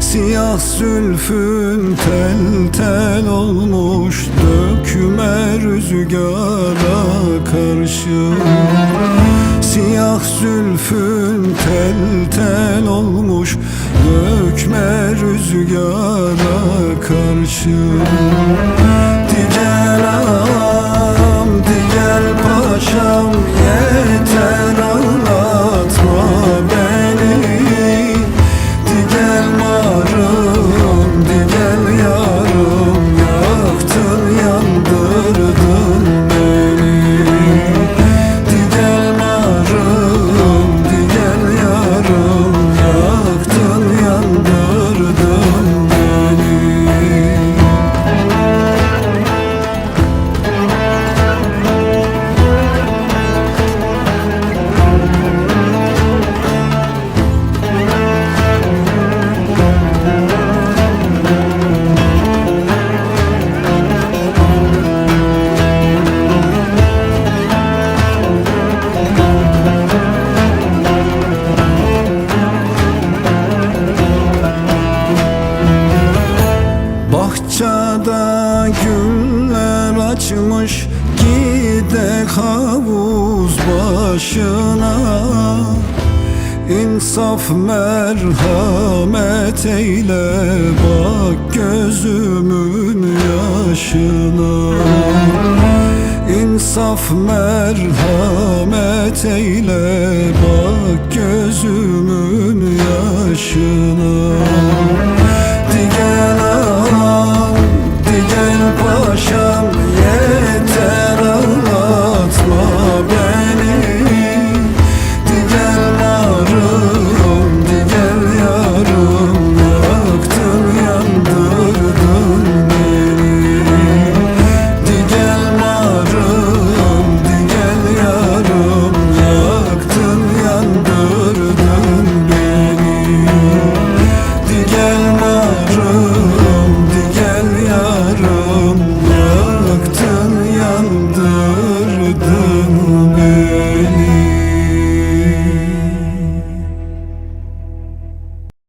Siyah zülfün tel tel olmuş Döküme rüzgara karşı. Siyah zülfün tel tel olmuş Dökme rüzgara karşı Bahçada güller açmış Gide havuz başına. İnsaf merhamet eyle Bak gözümün yaşına. İnsaf merhamet eyle Bak